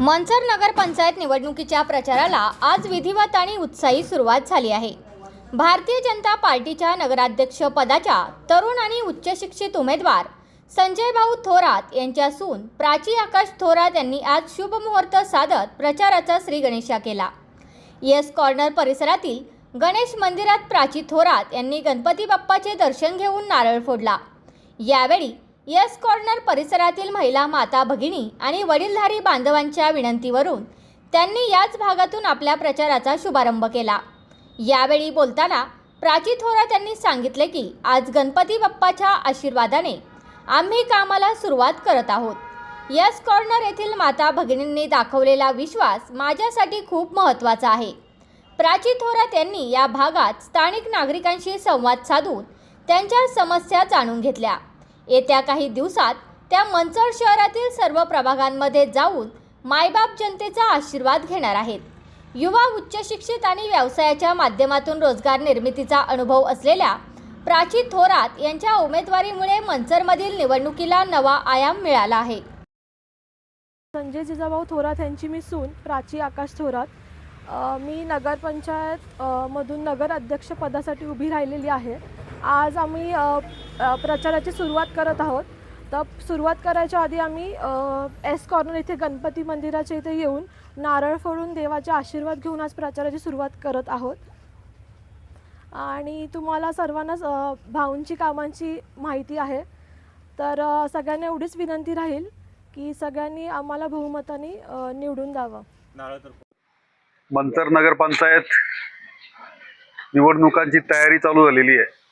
मनसर नगरपंचायत निवडणुकीच्या प्रचाराला आज विधिवत आणि उत्साही सुरुवात झाली आहे. भारतीय जनता पार्टीच्या नगराध्यक्ष पदाच्या तरुण आणि उच्च शिक्षित उमेदवार संजय भाऊ थोरात यांच्या सून प्राची आकाश थोरात यांनी आज शुभमुहूर्त साधत प्रचाराचा श्री गणेशा केला. येस कॉर्नर परिसरातील गणेश मंदिरात प्राची थोरात यांनी गणपती बाप्पाचे दर्शन घेऊन नारळ फोडला. यावेळी येस कॉर्नर परिसरातील महिला माता भगिनी आणि वडीलधारी बांधवांच्या विनंतीवरून त्यांनी याच भागातून आपल्या प्रचाराचा शुभारंभ केला. यावेळी बोलताना प्राची थोरात यांनी सांगितले की आज गणपती बाप्पाच्या आशीर्वादाने आम्ही कामाला सुरुवात करत आहोत. यस कॉर्नर येथील माता भगिनींनी दाखवलेला विश्वास माझ्यासाठी खूप महत्त्वाचा आहे. प्राची थोरात यांनी या भागात स्थानिक नागरिकांशी संवाद साधून त्यांच्या समस्या जाणून घेतल्या. येत्या काही दिवसात त्या मंचर शहरातील सर्व प्रभागांमध्ये जाऊन मायबाप जनतेचा आशीर्वाद घेणार आहेत. युवा उच्च शिक्षित आणि व्यवसायाच्या माध्यमातून रोजगार निर्मितीचा अनुभव असलेल्या प्राची थोरात यांच्या उमेदवारीमुळे मंचरमधील निवडणुकीला नवा आयाम मिळाला आहे. संजय जिजाभाऊ थोरात यांची मी सून प्राची आकाश थोरात. अ, मी नगरपंचायत अ, मधून नगर अध्यक्ष पदासाठी उभी राहिलेली आहे. आज आम्ही प्रचाराची सुरुवात करत आहोत. तर सुरुवात करायच्या आधी आम्ही एस कॉर्नर इथे गणपती मंदिराच्या इथे येऊन नारळ फोडून देवाचे आशीर्वाद घेऊन आज प्रचाराची सुरुवात करत आहोत. आणि तुम्हाला सर्वांनाच भाऊंची कामांची माहिती आहे. तर सगळ्यांना एवढीच विनंती राहील की सगळ्यांनी आम्हाला बहुमताने निवडून द्यावं. मंतर नगरपंचायत निवडणुकांची तयारी चालू झालेली आहे.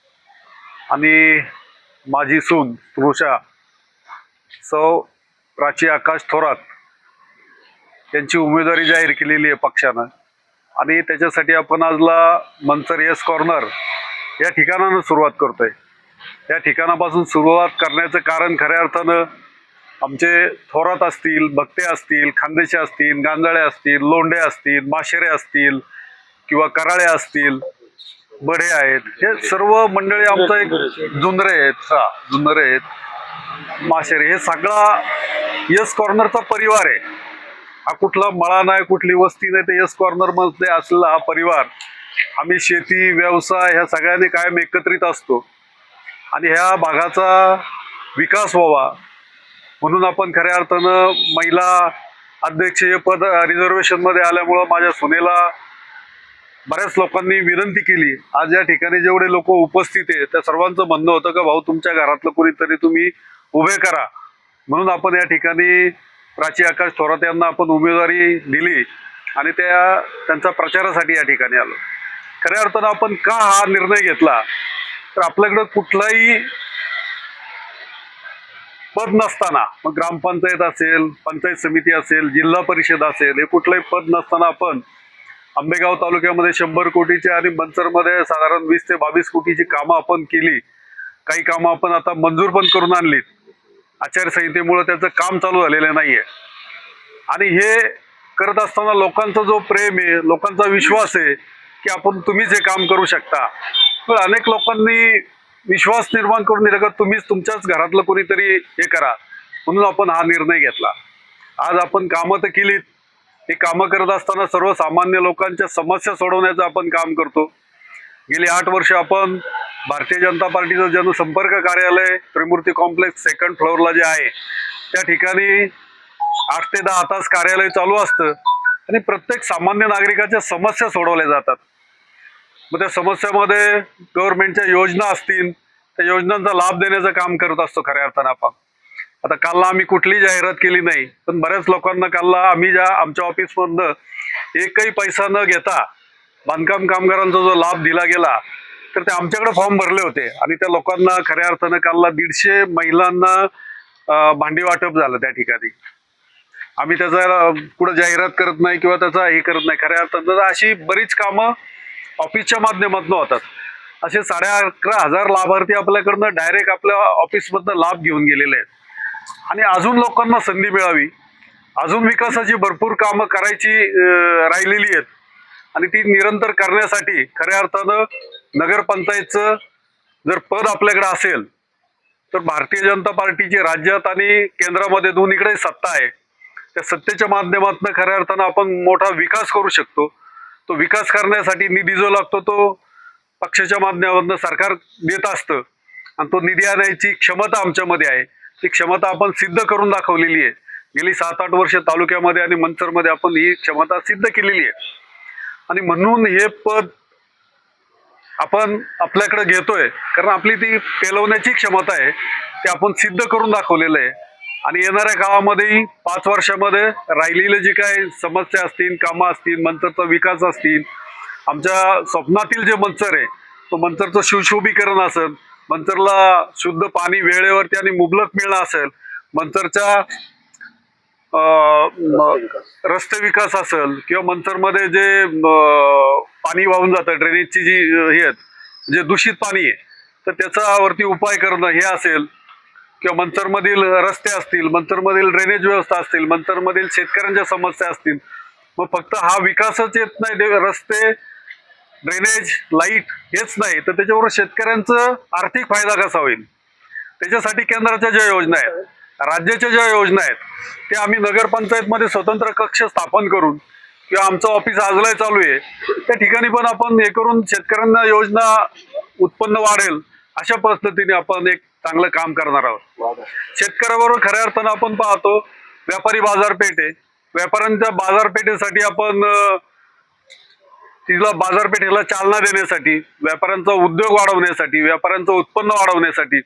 आणि माझी सून तृषा सौ प्राची आकाश थोरात यांची उमेदवारी जाहीर केलेली आहे पक्षानं. आणि त्याच्यासाठी आपण आजला मंचर येस कॉर्नर या ठिकाणानं सुरुवात करतोय. या ठिकाणापासून सुरुवात करण्याचं कारण खऱ्या अर्थानं आमचे थोरात असतील भक्ते असतील खानदेशी असतील गांजाळे असतील लोंढे असतील माशेरे असतील किंवा कराळे असतील बढे आहेत. हे सर्व मंडळी आमचं एक जुंदरे आहेत. हा जुंदरे आहेत. माशेरे हे सगळा यस कॉर्नरचा परिवार आहे. हा कुठला मळा नाही कुठली वस्ती नाही ते यस कॉर्नरमध्ये असलेला हा परिवार. आम्ही शेती व्यवसाय ह्या सगळ्यांनी कायम एकत्रित असतो. आणि ह्या भागाचा विकास व्हावा. म्हणून आपण खऱ्या अर्थानं महिला अध्यक्ष पद रिझर्वेशनमध्ये आल्यामुळं माझ्या सुनेला बऱ्याच लोकांनी विनंती केली. आज या ठिकाणी जेवढे लोक उपस्थित आहेत त्या सर्वांचं म्हणणं होतं का भाऊ तुमच्या घरातलं कोणीतरी तुम्ही उभे करा. म्हणून आपण या ठिकाणी प्राची आकाश थोरात यांना आपण उमेदवारी दिली आणि त्या त्यांचा प्रचारासाठी या ठिकाणी आलो. खऱ्या अर्थानं आपण का हा निर्णय घेतला? तर आपल्याकडं कुठलाही पद नसताना मग ग्रामपंचायत असेल पंचायत समिती असेल जिल्हा परिषद असेल हे कुठलंही पद नसताना आपण आंबेगाव तालुक्यामध्ये शंभर कोटीचे आणि मंचरमध्ये साधारण वीस ते बावीस कोटीची कामं आपण केली. काही कामं आपण आता मंजूर पण करून आणलीत. आचारसंहितेमुळे त्याचं काम चालू झालेलं नाहीये. आणि हे करत असताना लोकांचा जो प्रेम आहे लोकांचा विश्वास आहे की आपण तुम्हीच हे काम करू शकता. तर अनेक लोकांनी विश्वास निर्माण करून दिला का तुम्हीच तुमच्याच घरातलं कोणीतरी हे करा. म्हणून आपण हा निर्णय घेतला. आज आपण कामं तर केलीत ही कामं करत असताना सर्वसामान्य लोकांच्या समस्या सोडवण्याचं आपण काम करतो. गेली आठ वर्ष आपण भारतीय जनता पार्टीचं जनसंपर्क कार्यालय त्रिमूर्ती कॉम्प्लेक्स सेकंड फ्लोअरला जे आहे त्या ठिकाणी आठ ते दहा तास कार्यालय चालू असतं आणि प्रत्येक सामान्य नागरिकाच्या समस्या सोडवल्या जातात. मग त्या समस्यामध्ये गव्हर्नमेंटच्या योजना असतील त्या योजनांचा लाभ देण्याचं काम करत असतो खऱ्या अर्थानं आपण. आता कालला आम्ही कुठली जाहिरात केली नाही पण बऱ्याच लोकांना कालला आम्ही ज्या आमच्या ऑफिसमधनं एकही पैसा न घेता बांधकाम कामगारांचा जो लाभ दिला गेला तर ते आमच्याकडे फॉर्म भरले होते. आणि त्या लोकांना खऱ्या अर्थानं कालला दीडशे महिलांना भांडी वाटप झालं त्या ठिकाणी. आम्ही त्याचा कुठं जाहिरात करत नाही किंवा त्याचा हे करत नाही. खऱ्या अर्थानं अशी बरीच कामं ऑफिसच्या माध्यमातून होतात. असे साडे अकरा हजार लाभार्थी आपल्याकडनं डायरेक्ट आपल्या ऑफिसमधनं लाभ घेऊन गेलेले आहेत. आणि अजून लोकांना संधी मिळावी. अजून विकासाची भरपूर कामं करायची राहिलेली आहेत. आणि ती निरंतर करण्यासाठी खऱ्या अर्थानं नगरपंचायतचं जर पद आपल्याकडे असेल तर भारतीय जनता पार्टीची राज्यात आणि केंद्रामध्ये दोन्हीकडे सत्ता आहे. त्या सत्तेच्या माध्यमातून खऱ्या अर्थानं आपण मोठा विकास करू शकतो. तो विकास करण्यासाठी निधी जो लागतो तो पक्षाच्या माध्यमातून सरकार देत असतं. आणि तो निधी आणायची क्षमता आमच्यामध्ये आहे. ती क्षमता आपण सिद्ध करून दाखवलेली आहे. गेली सात आठ वर्ष तालुक्यामध्ये आणि मंचरमध्ये आपण ही क्षमता सिद्ध केलेली आहे. आणि म्हणून हे पद आपण आपल्याकडे घेतोय कारण आपली ती पेलवण्याची क्षमता आहे ते आपण सिद्ध करून दाखवलेलं आहे. आणि येणाऱ्या काळामध्येही पाच वर्षामध्ये राहिलेले जे काही समस्या असतील कामं असतील मंचरचा विकास असतील आमच्या स्वप्नातील जे मंचर आहे तो मंचरचं शिवशोभीकरण असेल मंतरला शुद्ध पाणी वेळेवरती आणि मुबलक मिळणं असेल मंतरच्या अं, रस्ते विकास असेल किंवा मंतरमध्ये जे पाणी वाहून जातं ड्रेनेजची जी हे आहेत जे दूषित पाणी आहे तर त्याच्यावरती उपाय करणं हे असेल. किंवा मंतरमधील रस्ते असतील मंतरमधील ड्रेनेज व्यवस्था असतील मंतरमधील शेतकऱ्यांच्या समस्या असतील मग फक्त हा विकासच येत नाही रस्ते ड्रेनेज लाइट हेच नाही. तर त्याच्याबरोबर शेतकऱ्यांचं आर्थिक फायदा कसा होईल? त्याच्यासाठी केंद्राच्या ज्या योजना आहेत राज्याच्या ज्या योजना आहेत त्या आम्ही नगरपंचायतमध्ये स्वतंत्र कक्ष स्थापन करून किंवा आमचं ऑफिस आजलाय चालू आहे त्या ठिकाणी पण आपण हे करून शेतकऱ्यांना योजना उत्पन्न वाढेल अशा पद्धतीने आपण एक चांगलं काम करणार आहोत. शेतकऱ्याबरोबर खऱ्या अर्थानं आपण पाहतो व्यापारी बाजारपेठ आहे व्यापाऱ्यांच्या बाजारपेठेसाठी आपण तिला बाजारपेठेला चालना देण्यासाठी व्यापाऱ्यांचा उद्योग वाढवण्यासाठी व्यापाऱ्यांचं उत्पन्न वाढवण्यासाठी.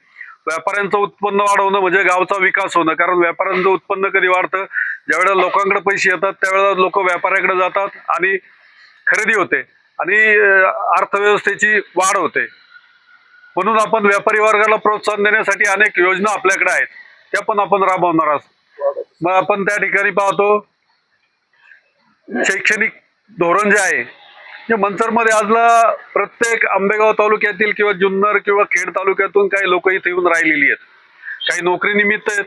व्यापाऱ्यांचं उत्पन्न वाढवणं म्हणजे गावचा विकास होणं. कारण व्यापाऱ्यांचं उत्पन्न कधी वाढतं ज्यावेळेला लोकांकडे पैसे येतात त्यावेळेला लोक व्यापाऱ्याकडे जातात आणि खरेदी होते. आणि अर्थव्यवस्थेची वाढ होते. म्हणून आपण व्यापारी वर्गाला प्रोत्साहन देण्यासाठी अनेक योजना आपल्याकडे आहेत. त्या पण आपण राबवणार आहोत. मग आपण त्या ठिकाणी पाहतो शैक्षणिक धोरण जे आहे जे मंचरमध्ये आजला प्रत्येक आंबेगाव तालुक्यातील किंवा जुन्नर किंवा खेड तालुक्यातून काही लोक इथे येऊन राहिलेली आहेत. काही नोकरी निमित्त आहेत.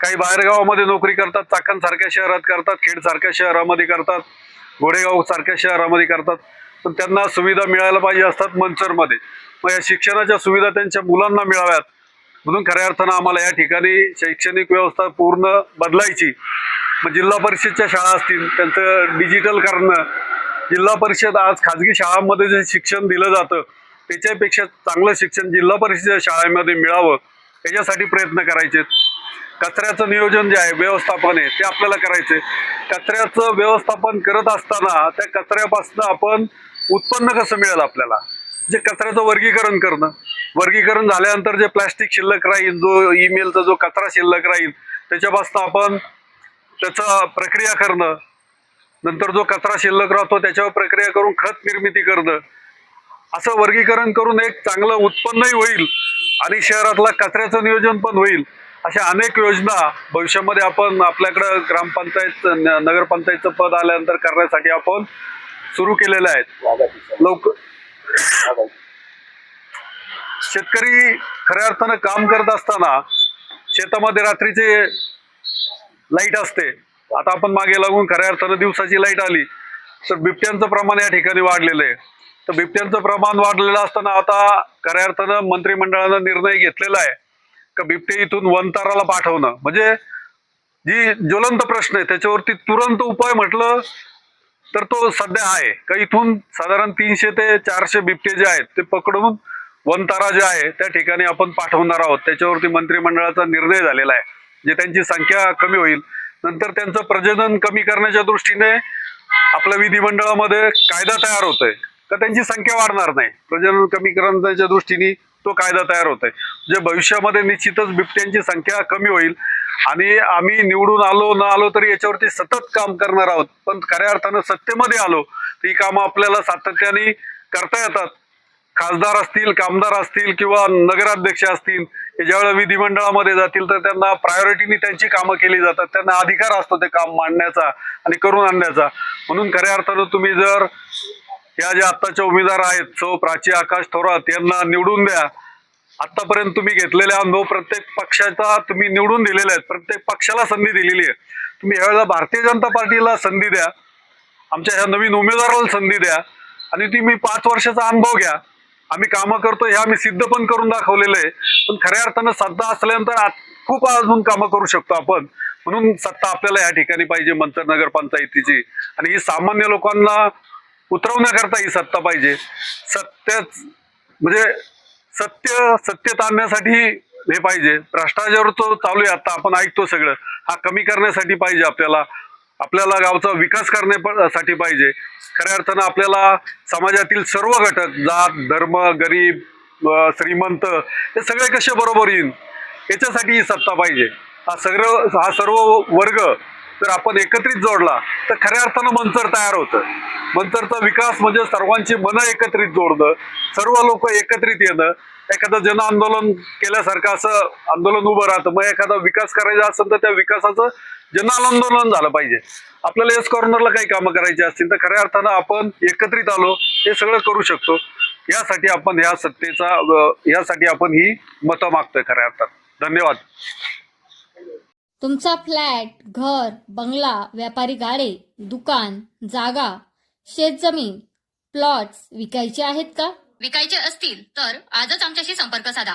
काही बाहेरगावामध्ये नोकरी करतात. चाकण सारख्या शहरात करतात. खेड सारख्या शहरामध्ये करतात. घोडेगाव सारख्या शहरामध्ये करतात. पण त्यांना सुविधा मिळायला पाहिजे असतात मंचरमध्ये. मग या शिक्षणाच्या सुविधा त्यांच्या मुलांना मिळाव्यात. म्हणून खऱ्या अर्थानं आम्हाला या ठिकाणी शैक्षणिक व्यवस्था पूर्ण बदलायची. मग जिल्हा परिषदच्या शाळा असतील त्यांचं डिजिटल करणं जिल्हा परिषद आज खाजगी शाळांमध्ये जे शिक्षण दिलं जातं त्याच्यापेक्षा चांगलं शिक्षण जिल्हा परिषद शाळेमध्ये मिळावं याच्यासाठी प्रयत्न करायचे. कचऱ्याचं नियोजन जे आहे व्यवस्थापन आहे ते आपल्याला करायचे कचऱ्याचं व्यवस्थापन करत असताना त्या कचऱ्यापासून आपण उत्पन्न कसं मिळेल आपल्याला? जे कचऱ्याचं वर्गीकरण करणं. वर्गीकरण झाल्यानंतर जे प्लॅस्टिक शिल्लक राहील जो ईमेलचा जो कचरा शिल्लक राहील त्याच्यापासून आपण त्याचा प्रक्रिया करणं नंतर जो कचरा शिल्लक राहतो त्याच्यावर प्रक्रिया करून खत निर्मिती करणं. असं वर्गीकरण करून एक चांगलं उत्पन्नही होईल आणि शहरातला कचऱ्याचं नियोजन पण होईल. अशा अनेक योजना भविष्यामध्ये आपण आपल्याकडं ग्रामपंचायत नगरपंचायतचं पद आल्यानंतर करण्यासाठी आपण सुरू केलेल्या आहेत. लवकर. शेतकरी खऱ्या अर्थानं काम करत असताना शेतामध्ये रात्रीचे लाइट असते. आता आपण मागे लागून खऱ्या अर्थानं दिवसाची लाइट आली. तर बिबट्यांचं प्रमाण या ठिकाणी वाढलेलं आहे. तर बिबट्यांचं प्रमाण वाढलेलं असताना आता खऱ्या अर्थानं मंत्रिमंडळानं निर्णय घेतलेला आहे का बिबटे इथून वनताराला पाठवणं. म्हणजे जी ज्वलंत प्रश्न आहे त्याच्यावरती तुरंत उपाय म्हटलं तर तो सध्या आहे. का इथून साधारण तीनशे ते चारशे बिबटे जे आहेत ते पकडून वनतारा जे आहे त्या ठिकाणी आपण पाठवणार आहोत. त्याच्यावरती मंत्रिमंडळाचा निर्णय झालेला आहे. जे त्यांची संख्या कमी होईल नंतर त्यांचं प्रजनन कमी करण्याच्या दृष्टीने आपल्या विधिमंडळामध्ये कायदा तयार होतोय. तर त्यांची संख्या वाढणार नाही. प्रजनन कमी करण्याच्या दृष्टीने तो कायदा तयार होतोय. जे भविष्यामध्ये निश्चितच बिबट्यांची संख्या कमी होईल. आणि आम्ही निवडून आलो न आलो तरी याच्यावरती सतत काम करणार आहोत. पण खऱ्या अर्थानं सत्तेमध्ये आलो तर ही कामं आपल्याला सातत्याने करता येतात. खासदार असतील कामदार असतील किंवा नगराध्यक्ष असतील हे ज्यावेळेला विधिमंडळामध्ये जातील तर त्यांना प्रायोरिटीनी त्यांची कामं केली जातात. त्यांना अधिकार असतो ते काम मांडण्याचा आणि करून आणण्याचा. म्हणून खऱ्या अर्थानं तुम्ही जर या ज्या आत्ताच्या उमेदवार आहेत सौ प्राची आकाश थोरात यांना निवडून द्या. आतापर्यंत तुम्ही घेतलेले अनुभव प्रत्येक पक्षाचा तुम्ही निवडून दिलेले आहेत. प्रत्येक पक्षाला संधी दिलेली आहे. तुम्ही यावेळेला भारतीय जनता पार्टीला संधी द्या. आमच्या ह्या नवीन उमेदवाराला संधी द्या. आणि तुम्ही पाच वर्षाचा अनुभव घ्या. आम्ही कामं करतो हे आम्ही सिद्ध पण करून दाखवलेलं आहे. पण खऱ्या अर्थानं सत्ता असल्यानंतर खूप अजून कामं करू शकतो आपण. म्हणून सत्ता आपल्याला या ठिकाणी पाहिजे मंतर नगर पंचायतीची. आणि ही सामान्य लोकांना उतरवण्याकरता ही सत्ता पाहिजे. सत्य म्हणजे सत्य सत्य आणण्यासाठी हे पाहिजे. भ्रष्टाचार तो चालू आहे आता आपण ऐकतो सगळं. हा कमी करण्यासाठी पाहिजे आपल्याला. आपल्याला गावचा विकास करण्यासाठी पाहिजे. खऱ्या अर्थानं आपल्याला समाजातील सर्व घटक जात धर्म गरीब श्रीमंत हे सगळे कसे बरोबर येईल? याच्यासाठी ही सत्ता पाहिजे. हा सगळं हा सर्व वर्ग जर आपण एकत्रित जोडला तर खऱ्या अर्थानं मंचर तयार होतं. मंचरचा विकास म्हणजे सर्वांची मनं एकत्रित जोडणं सर्व लोक एकत्रित येणं. एखादं जन आंदोलन केल्यासारखं असं आंदोलन उभं राहतं. मग एखादा विकास करायचा असेल तर त्या विकासाचं जन आंदोलन झालं पाहिजे. आपल्याला एस कॉर्नरला काही कामं करायची असतील तर खऱ्या अर्थानं आपण एकत्रित आलो हे सगळं करू शकतो. यासाठी आपण ह्या सत्तेचा यासाठी आपण ही मतं मागतोय खऱ्या अर्थात धन्यवाद. तुमचा फ्लॅट घर बंगला व्यापारी गाडे दुकान जागा शेतजमीन प्लॉट्स विकायचे आहेत का? विकायचे असतील तर आजच आमच्याशी संपर्क साधा.